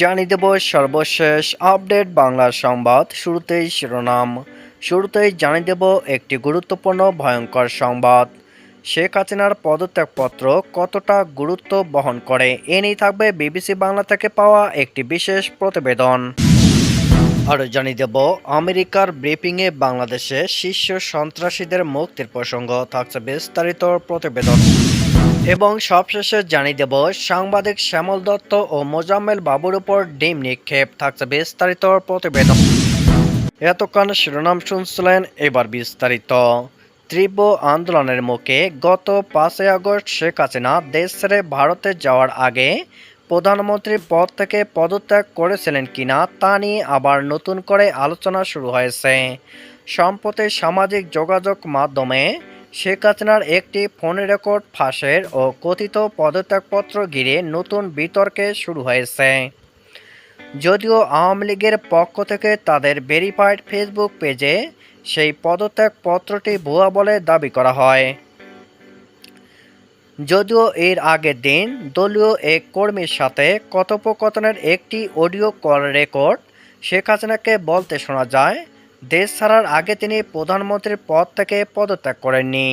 জানিয়ে দেব সর্বশেষ আপডেট বাংলা সংবাদ শুরুতেই শিরোনাম। শুরুতেই জানিয়ে দেব একটি গুরুত্বপূর্ণ, ভয়ঙ্কর সংবাদ। শেখ হাসিনার পদত্যাগপত্র কতটা গুরুত্ব বহন করে? এ নিয়ে থাকবে বিবিসি বাংলা থেকে পাওয়া একটি বিশেষ প্রতিবেদন। আরও জানিয়ে দেব, আমেরিকার ব্রিফিংয়ে বাংলাদেশে শীর্ষ সন্ত্রাসীদের মুক্তির প্রসঙ্গ। থাকছে বিস্তারিত প্রতিবেদন। এবং সবশেষে জানিয়ে দেব, সাংবাদিক শ্যামল দত্ত ও মোজাম্মেল বাবুর উপর ডিম নিক্ষেপ থাকছে বিস্তারিত প্রতিবেদন। এতক্ষণ শিরোনাম শুনছিলেন এবার বিস্তারিত। তীব্র আন্দোলনের মুখে গত পাঁচই আগস্ট শেখ হাসিনা দেশ ছেড়ে ভারতে যাওয়ার আগে প্রধানমন্ত্রীর পদ থেকে পদত্যাগ করেছিলেন কিনা তা নিয়ে আবার নতুন করে আলোচনা শুরু হয়েছে। সম্প্রতি সামাজিক যোগাযোগ মাধ্যমে শেখ হাসিনার একটি ফোন রেকর্ড ফাঁসের ও কথিত পদত্যাগপত্র ঘিরে নতুন বিতর্কে শুরু হয়েছে। যদিও আওয়ামী লীগের পক্ষ থেকে তাদের ভেরিফাইড ফেসবুক পেজে সেই পদত্যাগপত্রটি ভুয়া বলে দাবি করা হয়। যদিও এর আগের দিন দলীয় এক কর্মীর সাথে কথোপকথনের একটি অডিও কল রেকর্ড শেখ হাসিনাকে বলতে শোনা যায় দেশ ছাড়ার আগে তিনি প্রধানমন্ত্রীর পদ থেকে পদত্যাগ করেননি।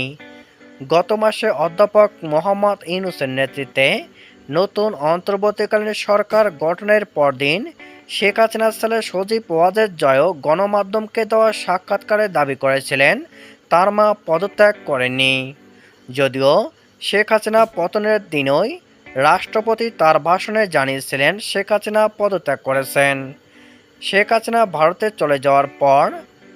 গত মাসে অধ্যাপক মোহাম্মদ ইউনুসের নেতৃত্বে নতুন অন্তর্বর্তীকালীন সরকার গঠনের পরদিন শেখ হাসিনার ছেলে সজীব ওয়াজের জয়ও গণমাধ্যমকে দেওয়া সাক্ষাৎকারে দাবি করেছিলেন, তার মা পদত্যাগ করেননি। যদিও শেখ হাসিনা পতনের দিনই রাষ্ট্রপতি তার ভাষণে জানিয়েছিলেন, শেখ হাসিনা পদত্যাগ করেছেন। শেখ হাসিনা ভারতে চলে যাওয়ার পর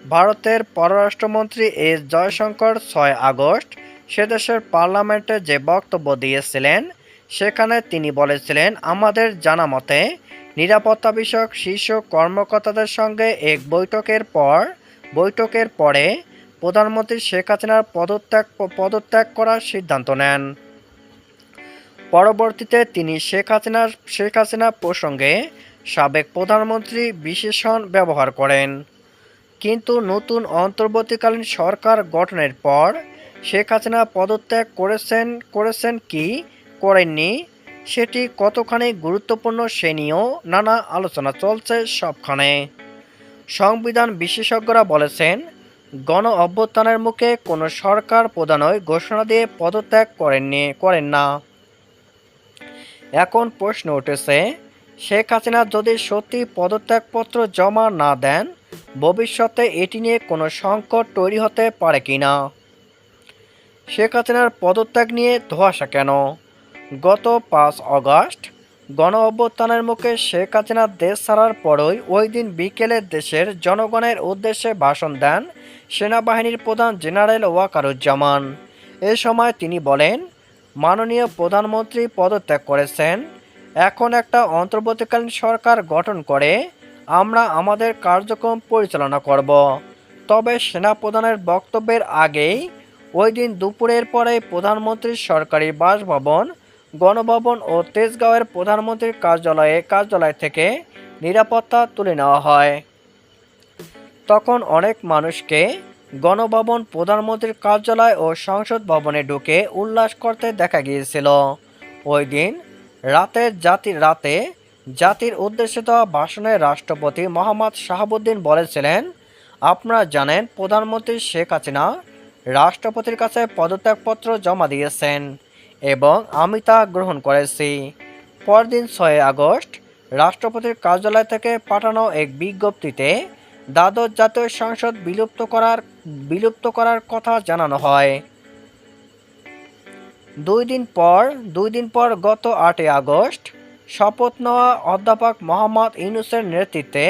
ভারতের পররাষ্ট্রমন্ত্রী এস জয়শঙ্কর ছয় আগস্ট সে দেশের পার্লামেন্টে যে বক্তব্য দিয়েছিলেন, সেখানে তিনি বলেছিলেন, আমাদের জানা মতে নিরাপত্তা বিষয়ক শীর্ষ কর্মকর্তাদের সঙ্গে এক বৈঠকের পর, বৈঠকের পরে প্রধানমন্ত্রী শেখ হাসিনার পদত্যাগ পদত্যাগ করার সিদ্ধান্ত নেন। পরবর্তীতে তিনি শেখ হাসিনার, শেখ হাসিনা প্রসঙ্গে সাবেক প্রধানমন্ত্রী বিশেষণ ব্যবহার করেন। কিন্তু নতুন অন্তর্বর্তীকালীন সরকার গঠনের পর শেখ হাসিনা পদত্যাগ করেছেন করেছেন কি, করেননি, সেটি কতখানি গুরুত্বপূর্ণ সে নিয়েও নানা আলোচনা চলছে সবখানে। সংবিধান বিশেষজ্ঞরা বলেছেন, গণ অভ্যুত্থানের মুখে কোনো সরকার প্রধানই ঘোষণা দিয়ে পদত্যাগ করেননি, করেন না। এখন প্রশ্ন উঠেছে শেখ হাসিনা যদি সত্যি পদত্যাগপত্র জমা না দেন, ভবিষ্যতে এটি নিয়ে কোনো সংকট তৈরি হতে পারে কি না? শেখ হাসিনার পদত্যাগ নিয়ে ধোয়াশা কেন? গত পাঁচ আগস্ট গণ অভ্যুত্থানের মুখে শেখ হাসিনা দেশ ছাড়ার পরই ওই দিন বিকেলে দেশের জনগণের উদ্দেশ্যে ভাষণ দেন সেনাবাহিনীর প্রধান জেনারেল ওয়াকারুজ্জামান। এ সময় তিনি বলেন, মাননীয় প্রধানমন্ত্রী পদত্যাগ করেছেন এখন একটা অন্তর্বর্তীকালীন সরকার গঠন করে আমরা আমাদের কার্যক্রম পরিচালনা করব। তবে সেনাপ্রধানের বক্তব্যের আগেই ওই দিন দুপুরের পরে প্রধানমন্ত্রীর সরকারি বাসভবন, গণভবন ও তেজগাঁওয়ের প্রধানমন্ত্রীর কার্যালয়ে কার্যালয় থেকে নিরাপত্তা তুলে নেওয়া হয়। তখন অনেক মানুষকে গণভবন প্রধানমন্ত্রীর কার্যালয় ও সংসদ ভবনে ঢুকে উল্লাস করতে দেখা গিয়েছিল। ওই দিন রাতের জাতির রাতে, জাতির উদ্দেশ্যে দেওয়া ভাষণে রাষ্ট্রপতি মোহাম্মদ শাহাবুদ্দিন বলেছিলেন, আপনারা জানেন প্রধানমন্ত্রী শেখ হাসিনা রাষ্ট্রপতির কাছে পদত্যাগপত্র জমা দিয়েছেন এবং আমি তা গ্রহণ করেছি। পরদিন ছয় আগস্ট রাষ্ট্রপতির কার্যালয় থেকে পাঠানো এক বিজ্ঞপ্তিতে দ্বাদশ জাতীয় সংসদ বিলুপ্ত করার বিলুপ্ত করার কথা জানানো হয়। দুই দিন পর, দুই দিন পর গত আটই আগস্ট, শপথ নেওয়া অধ্যাপক মোহাম্মদ ইউনুসের নেতৃত্বে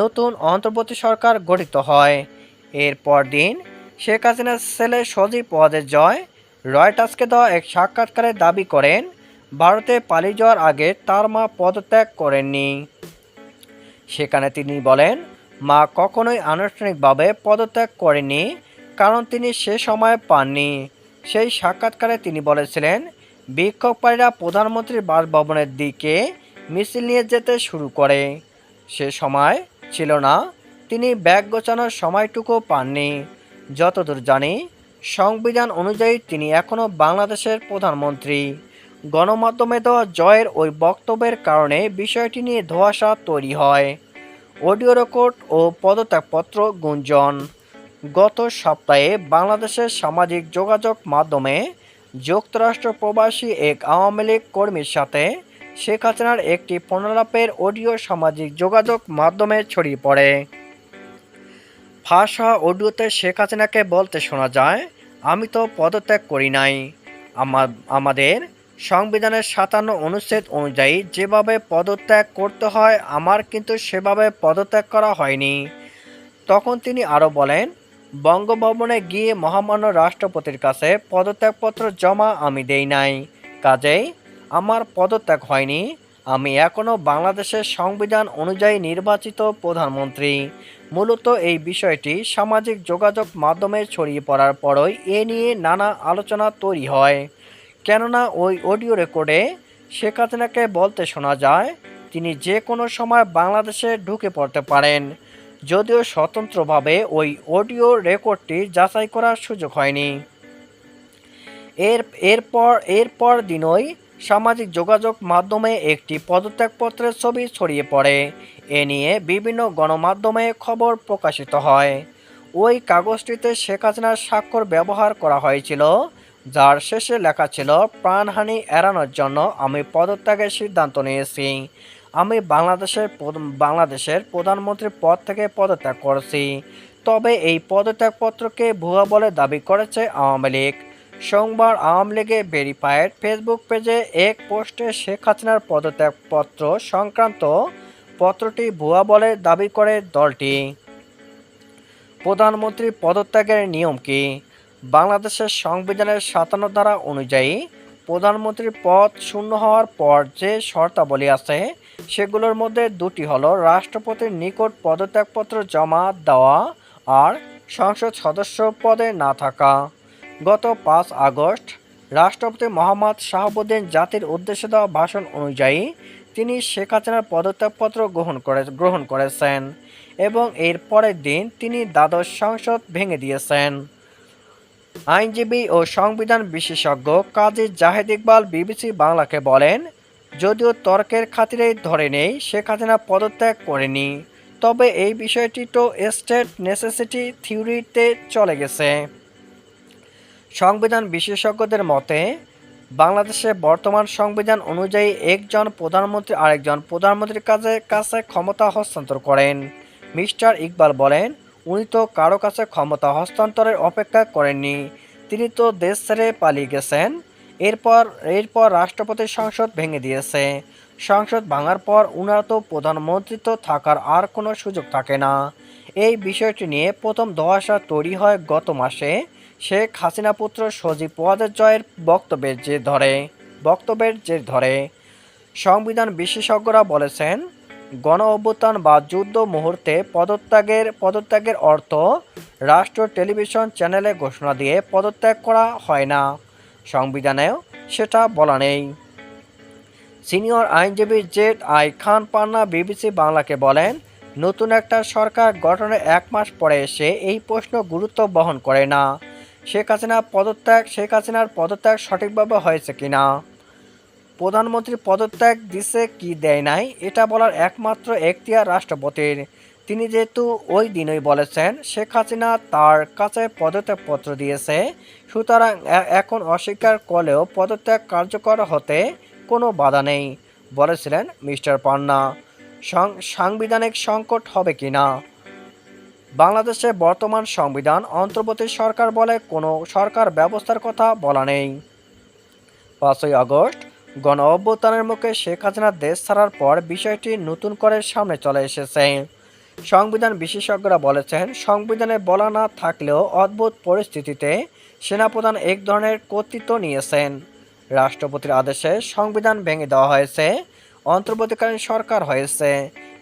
নতুন অন্তর্বর্তী সরকার গঠিত হয়। এর দিন শেখ হাসিনার ছেলে সজীব ওয়াজের জয় রয়টার্সকে দেওয়া এক সাক্ষাৎকারে দাবি করেন, ভারতে পালিয়ে যাওয়ার আগে তার মা পদত্যাগ করেননি। সেখানে তিনি বলেন, মা কখনোই আনুষ্ঠানিকভাবে পদত্যাগ করেননি, কারণ তিনি সে সময় পাননি। সেই সাক্ষাৎকারে তিনি বলেছিলেন, বিক্ষোভকারীরা প্রধানমন্ত্রীর বাসভবনের দিকে মিছিল নিয়ে যেতে শুরু করে। সে সময় ছিল না, তিনি ব্যাগ গোছানোর সময়টুকু পাননি। যতদূর জানি, সংবিধান অনুযায়ী তিনি এখনও বাংলাদেশের প্রধানমন্ত্রী। গণমাধ্যমে দেওয়া জয়ের ওই বক্তব্যের কারণে বিষয়টি নিয়ে ধোঁয়াশা তৈরি হয়। অডিও রেকর্ড ও পদত্যাগপত্র গুঞ্জন। গত সপ্তাহে বাংলাদেশের সামাজিক যোগাযোগ মাধ্যমে যুক্তরাষ্ট্র প্রবাসী এক আওয়ামী লীগ কর্মীর সাথে শেখ হাসিনার একটি পুনরালাপের অডিও সামাজিক যোগাযোগ মাধ্যমে ছড়িয়ে পড়ে। ফাঁস অডিওতে শেখ হাসিনাকে বলতে শোনা যায়, আমি তো পদত্যাগ করি নাই। আমার, আমাদের সংবিধানের সাতান্ন অনুচ্ছেদ অনুযায়ী যেভাবে পদত্যাগ করতে হয়, আমার কিন্তু সেভাবে পদত্যাগ করা হয়নি। তখন তিনি আরও বলেন বঙ্গভবনে গিয়ে মহামান্য রাষ্ট্রপতির কাছে পদত্যাগপত্র জমা আমি দেই নাই। কাজেই আমার পদত্যাগ হয়নি। আমি এখনও বাংলাদেশের সংবিধান অনুযায়ী নির্বাচিত প্রধানমন্ত্রী। মূলত এই বিষয়টি সামাজিক যোগাযোগ মাধ্যমে ছড়িয়ে পড়ার পরই এ নিয়ে নানা আলোচনা তৈরি হয়। কেননা ওই অডিও রেকর্ডে শেখ হাসিনাকে বলতে শোনা যায়, তিনি যে কোনো সময় বাংলাদেশে ঢুকে পড়তে পারেন। যদিও স্বতন্ত্রভাবে ওই অডিও রেকর্ডটি যাচাই করার সুযোগ হয়নি। এর, এরপর এরপর দিনই সামাজিক যোগাযোগ মাধ্যমে একটি পদত্যাগপত্রের ছবি ছড়িয়ে পড়ে। এ নিয়ে বিভিন্ন গণমাধ্যমে খবর প্রকাশিত হয়। ওই কাগজটিতে শেখ হাসিনার স্বাক্ষর ব্যবহার করা হয়েছিল, যার শেষে লেখা ছিল, প্রাণহানি এড়ানোর জন্য আমি পদত্যাগের সিদ্ধান্ত নিয়েছি। আমি বাংলাদেশের বাংলাদেশের প্রধানমন্ত্রীর পদ থেকে পদত্যাগ করেছি। তবে এই পদত্যাগপত্রকে ভুয়া বলে দাবি করেছে আওয়ামী লীগ। সোমবার আওয়ামী লীগের ভেরিফাইড ফেসবুক পেজে এক পোস্টে শেখ হাসিনার পদত্যাগপত্র সংক্রান্ত পত্রটি ভুয়া বলে দাবি করে দলটি। প্রধানমন্ত্রী পদত্যাগের নিয়ম কি? বাংলাদেশের সংবিধানের সাতান্ন ধারা অনুযায়ী প্রধানমন্ত্রীর পদ শূন্য হওয়ার পর যে শর্তাবলী আছে সেগুলোর মধ্যে দুটি হলো রাষ্ট্রপতির নিকট পদত্যাগপত্র জমা দেওয়া আর সংসদ সদস্য পদে না থাকা। গত পাঁচ আগস্ট রাষ্ট্রপতি মোহাম্মদ শাহাবুদ্দিন জাতির উদ্দেশ্যে দেওয়া ভাষণ অনুযায়ী তিনি শেখ হাসিনার পদত্যাগপত্র গ্রহণ করে গ্রহণ করেছেন এবং এর পরের দিন তিনি দ্বাদশ সংসদ ভেঙে দিয়েছেন। আইনজীবী ও সংবিধান বিশেষজ্ঞ কাজী জাহেদ ইকবাল বিবিসি বাংলাকে বলেন যদিও তর্কের খাতিরে ধরে নেই শেখ হাসিনা পদত্যাগ করেনি। তবে এই বিষয়টি তো স্টেট নেসেসিটি থিওরিতে চলে গেছে। সংবিধান বিশেষজ্ঞদের মতে, বাংলাদেশে বর্তমান সংবিধান অনুযায়ী একজন প্রধানমন্ত্রী আরেকজন প্রধানমন্ত্রীর কাছে কাছে ক্ষমতা হস্তান্তর করেন। মিস্টার ইকবাল বলেন, উনি তো কারও কাছে ক্ষমতা হস্তান্তরের অপেক্ষা করেননি। তিনি তো দেশ ছেড়ে পালিয়ে গেছেন। এরপর এরপর রাষ্ট্রপতির সংসদ ভেঙে দিয়েছে। সংসদ ভাঙার পর উনার তো প্রধানমন্ত্রিত্ব থাকার আর কোনো সুযোগ থাকে না। এই বিষয়টি নিয়ে প্রথম ধোয়াশা তৈরি হয় গত মাসে। শেখ হাসিনা পুত্র সজীব জয়ের বক্তব্যের যে ধরে, বক্তব্যের যে ধরে। সংবিধান বিশেষজ্ঞরা বলেছেন, গণ অভ্যুত্থান বা যুদ্ধ মুহূর্তে পদত্যাগের পদত্যাগের অর্থ রাষ্ট্র টেলিভিশন চ্যানেলে ঘোষণা দিয়ে পদত্যাগ করা হয় না। সংবিধানেও সেটা বলা নেই। সিনিয়র আইনজীবী Z I Khan Panna BBC বাংলাকে বলেন, নতুন একটা সরকার গঠনের এক মাস পরে এসে এই প্রশ্ন গুরুত্ব বহন করে না। শেখ হাসিনা পদত্যাগ, শেখ হাসিনার পদত্যাগ সঠিকভাবে হয়েছে কিনা? প্রধানমন্ত্রী পদত্যাগ দিছে কি দেয় নাই, এটা বলার একমাত্র এখতিয়ার রাষ্ট্রপতির। তিনি যেহেতু ওই দিনই বলেছেন, শেখ হাসিনা তার কাছে পদত্যাগপত্র দিয়েছে, সুতরাং এখন অস্বীকার করলেও পদত্যাগ কার্যকর হতে কোনো বাধা নেই, বলেছিলেন মিস্টার পান্না। সাংবিধানিক সংকট হবে কিনা বাংলাদেশে বর্তমান সংবিধান অন্তর্বর্তী সরকার বলে কোনো সরকার ব্যবস্থার কথা বলা নেই। পাঁচই আগস্ট গণ অভ্যুত্থানের মুখে শেখ হাসিনা দেশ ছাড়ার পর বিষয়টি নতুন করে সামনে চলে এসেছে। সংবিধান বিশেষজ্ঞরা বলেছেন, সংবিধানে বলা না থাকলেও অদ্ভুত পরিস্থিতিতে সেনাপ্রধান এক ধরনের কর্তৃত্ব নিয়েছেন। রাষ্ট্রপতির আদেশে সংবিধান ভেঙে দেওয়া হয়েছে, অন্তর্বর্তীকালীন সরকার হয়েছে,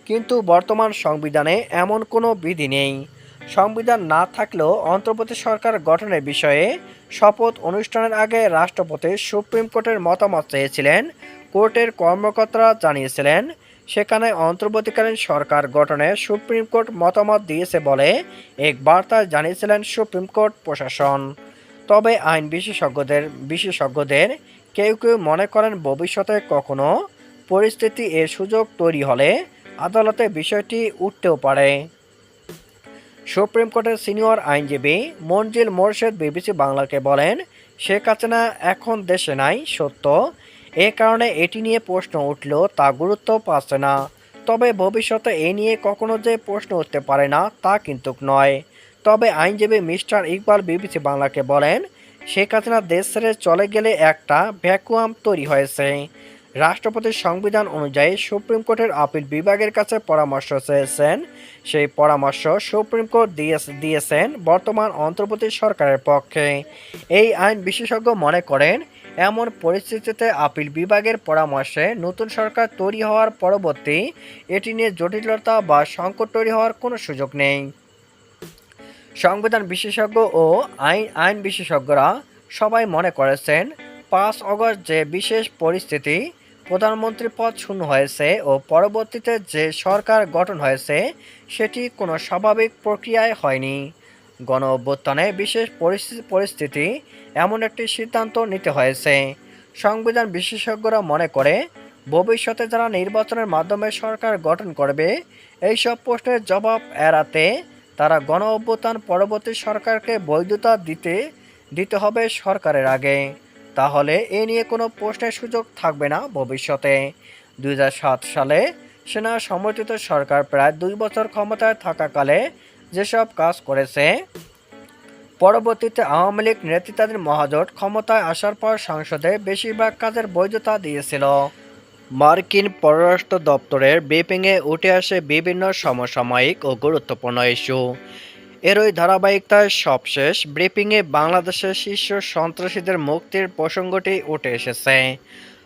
কিন্তু বর্তমান সংবিধানে এমন কোনো বিধি নেই। সংবিধান না থাকলেও অন্তর্বর্তী সরকার গঠনের বিষয়ে শপথ অনুষ্ঠানের আগে রাষ্ট্রপতি সুপ্রিম কোর্টের মতামত চেয়েছিলেন। কোর্টের কর্মকর্তারা জানিয়েছিলেন, সেখানে অন্তর্বর্তীকালীন সরকার গঠনে সুপ্রিম কোর্ট মতামত দিয়েছে বলে এক বার্তায় জানিয়েছিলেন সুপ্রিম কোর্ট প্রশাসন। তবে আইন বিশেষজ্ঞদের বিশেষজ্ঞদের কেউ কেউ মনে করেন ভবিষ্যতে কখনো পরিস্থিতি এর সুযোগ তৈরি হলে আদালতে বিষয়টি উঠতেও পারে। সুপ্রিম কোর্টের সিনিয়র আইনজীবী মঞ্জিল মোরশেদ বিবিসি বাংলাকে বলেন, শেখ হাসিনা এখন দেশে নাই, সত্য। এ কারণে এটি নিয়ে প্রশ্ন উঠলেও তা গুরুত্ব পাচ্ছে না। তবে ভবিষ্যতে এ নিয়ে কখনো যে প্রশ্ন উঠতে পারে না, তা কিন্তু নয়। তবে আইনজীবী মিস্টার ইকবাল বিবিসি বাংলাকে বলেন, শেখ হাসিনা দেশ ছেড়ে চলে গেলে একটা ভ্যাকুয়াম তৈরি হয়েছে। রাষ্ট্রপতির সংবিধান অনুযায়ী সুপ্রিম কোর্টের আপিল বিভাগের কাছে পরামর্শ চেয়েছেন। সেই পরামর্শ সুপ্রিম কোর্ট দিয়েছে- দিয়েছেন বর্তমান অন্তর্বর্তী সরকারের পক্ষে। এই আইন বিশেষজ্ঞ মনে করেন, এমন পরিস্থিতিতে আপিল বিভাগের পরামর্শে নতুন সরকার তৈরি হওয়ার পরবর্তী এটি নিয়ে জটিলতা বা সংকট তৈরি হওয়ার কোনো সুযোগ নেই। সংবিধান বিশেষজ্ঞ ও আইন আইন বিশেষজ্ঞরা সবাই মনে করেছেন, পাঁচ অগস্ট যে বিশেষ পরিস্থিতি প্রধানমন্ত্রী পদ শূন্য হয়েছে ও পরবর্তীতে যে সরকার গঠন হয়েছে, সেটি কোনো স্বাভাবিক প্রক্রিয়ায় হয়নি। গণ অভ্যুত্থানে বিশেষ পরিস্থিতি এমন একটি সিদ্ধান্ত নিতে হয়েছে। সংবিধান বিশেষজ্ঞরা মনে করে, ভবিষ্যতে যারা নির্বাচনের মাধ্যমে সরকার গঠন করবে, এইসব প্রশ্নের জবাব এড়াতে তারা গণ অভ্যুত্থান পরবর্তী সরকারকে বৈধতা দিতে দিতে হবে সরকারের আগে। তাহলে এ নিয়ে কোনো প্রশ্নের সুযোগ থাকবে না ভবিষ্যতে। দুই হাজার সাত সালে সেনা সমর্থিত সরকার প্রায় দুই বছর ক্ষমতায় থাকাকালে যেসব কাজ করেছে, পরবর্তীতে আওয়ামী লীগ নেতৃত্বাধীন মহাজোট ক্ষমতায় আসার পর সংসদে বেশিরভাগ কাজের বৈধতা দিয়েছিল। মার্কিন পররাষ্ট্র দপ্তরের ব্রিফিংয়ে উঠে আসে বিভিন্ন সমসাময়িক ও গুরুত্বপূর্ণ ইস্যু। এরই ধারাবাহিকতায় সবশেষ ব্রিফিংয়ে বাংলাদেশের শীর্ষ সন্ত্রাসীদের মুক্তির প্রসঙ্গটি উঠে এসেছে।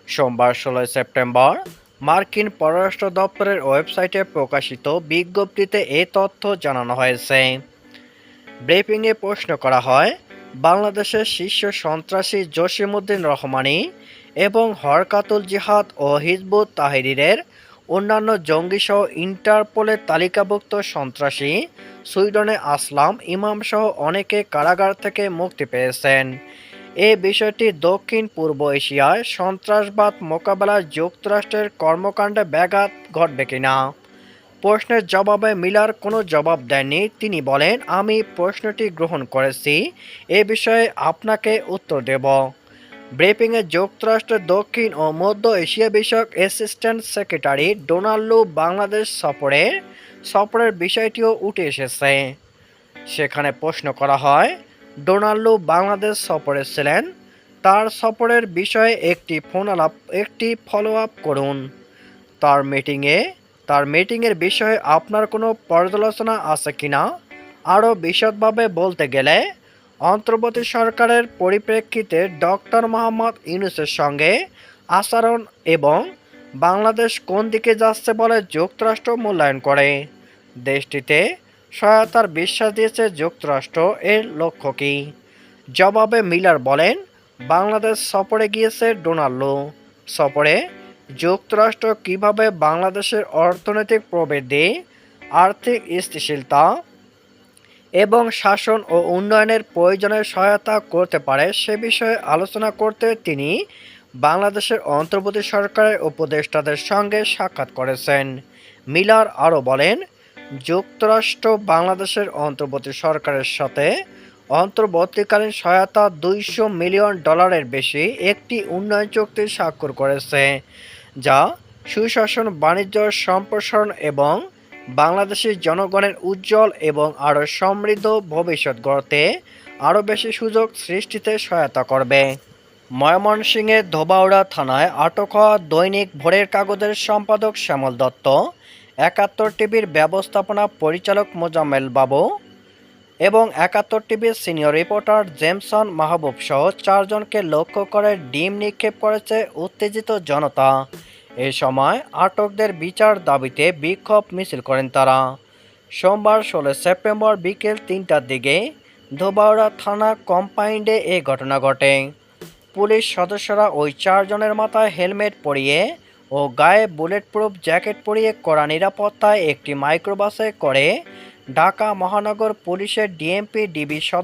সোমবার ষোলোই সেপ্টেম্বর মার্কিন পররাষ্ট্র দপ্তরের ওয়েবসাইটে প্রকাশিত বিজ্ঞপ্তিতে এই তথ্য জানানো হয়েছে। ব্রিফিংয়ে প্রশ্ন করা হয়, বাংলাদেশের শীর্ষ সন্ত্রাসী জসিমউদ্দিন রহমানি এবং হরকাতুল জিহাদ ও হিজবুত তাহিরিরের অন্যান্য জঙ্গিসহ ইন্টারপোলের তালিকাভুক্ত সন্ত্রাসী সুইডনে আসলাম ইমামসহ অনেকে কারাগার থেকে মুক্তি পেয়েছেন। এ বিষয়টি দক্ষিণ পূর্ব এশিয়ায় সন্ত্রাসবাদ মোকাবেলায় যুক্তরাষ্ট্রের কর্মকাণ্ডে ব্যাঘাত ঘটবে কিনা? প্রশ্নের জবাবে মিলার কোনো জবাব দেননি। তিনি বলেন, আমি প্রশ্নটি গ্রহণ করেছি। এ বিষয়ে আপনাকে উত্তর দেব। ব্রিফিংয়ে যুক্তরাষ্ট্রের দক্ষিণ ও মধ্য এশিয়া বিষয়ক অ্যাসিস্ট্যান্ট সেক্রেটারি ডোনাল্ডো বাংলাদেশ সফরের সফরের বিষয়টিও উঠে এসেছে। সেখানে প্রশ্ন করা হয়, ডোনাল্ডো বাংলাদেশ সফরে ছিলেন, তার সফরের বিষয়ে একটি ফোন আলাপ একটি ফলো আপ করুন। তার মিটিংয়ে, তার মিটিংয়ের বিষয়ে আপনার কোনো পর্যালোচনা আছে কিনা? আরও বিশদভাবে বলতে গেলে অন্তর্বর্তী সরকারের পরিপ্রেক্ষিতে ডক্টর মোহাম্মদ ইউনুসের সঙ্গে আচরণ এবং বাংলাদেশ কোন দিকে যাচ্ছে বলে যুক্তরাষ্ট্র মূল্যায়ন করে। দেশটিতে সহায়তার বিশ্বাস দিয়েছে যুক্তরাষ্ট্র এর লক্ষ্য কী? জবাবে মিলার বলেন, বাংলাদেশ সফরে গিয়েছে ডোনাল্ডো সফরে যুক্তরাষ্ট্র কীভাবে বাংলাদেশের অর্থনৈতিক প্রবৃদ্ধি, আর্থিক স্থিতিশীলতা এবং শাসন ও উন্নয়নের প্রয়োজনে সহায়তা করতে পারে, সে বিষয়ে আলোচনা করতে তিনি বাংলাদেশের অন্তর্বর্তী সরকারের উপদেষ্টাদের সঙ্গে সাক্ষাৎ করেছেন। মিলার আরও বলেন, যুক্তরাষ্ট্র বাংলাদেশের অন্তর্বর্তী সরকারের সাথে অন্তর্বর্তীকালীন সহায়তা দুইশো মিলিয়ন ডলারের বেশি একটি উন্নয়ন চুক্তি স্বাক্ষর করেছে, যা সুশাসন, বাণিজ্য, সম্প্রসারণ এবং বাংলাদেশের জনগণের উজ্জ্বল এবং আরও সমৃদ্ধ ভবিষ্যৎ গড়তে আরও বেশি সুযোগ সৃষ্টিতে সহায়তা করবে। ময়মনসিংহের ধোবাউড়া থানায় আটক হওয়া দৈনিক ভোরের কাগজের সম্পাদক শ্যামল দত্ত, একাত্তর টিভির ব্যবস্থাপনা পরিচালক মোজাম্মেল বাবু এবং একাত্তর টিভির সিনিয়র রিপোর্টার জেমসন মাহবুব সহ চারজনকে লক্ষ্য করে ডিম নিক্ষেপ করেছে উত্তেজিত জনতা। এ সময় আটকদের বিচার দাবিতে বিক্ষোভ মিছিল করেন তারা। সোমবার ষোলো সেপ্টেম্বর বিকেল তিনটার দিকে ধোবাউড়া থানা কম্পাউন্ডে এ ঘটনা ঘটে। পুলিশ সদস্যরা ওই চারজনের মাথায় হেলমেট পরিয়ে ও গায়ে বুলেট প্রুফ জ্যাকেট পরিয়ে কড়া নিরাপত্তায় একটি মাইক্রোবাসে করে ঢাকা মহানগর পুলিশের ডিএমপি ডিবি সদস্য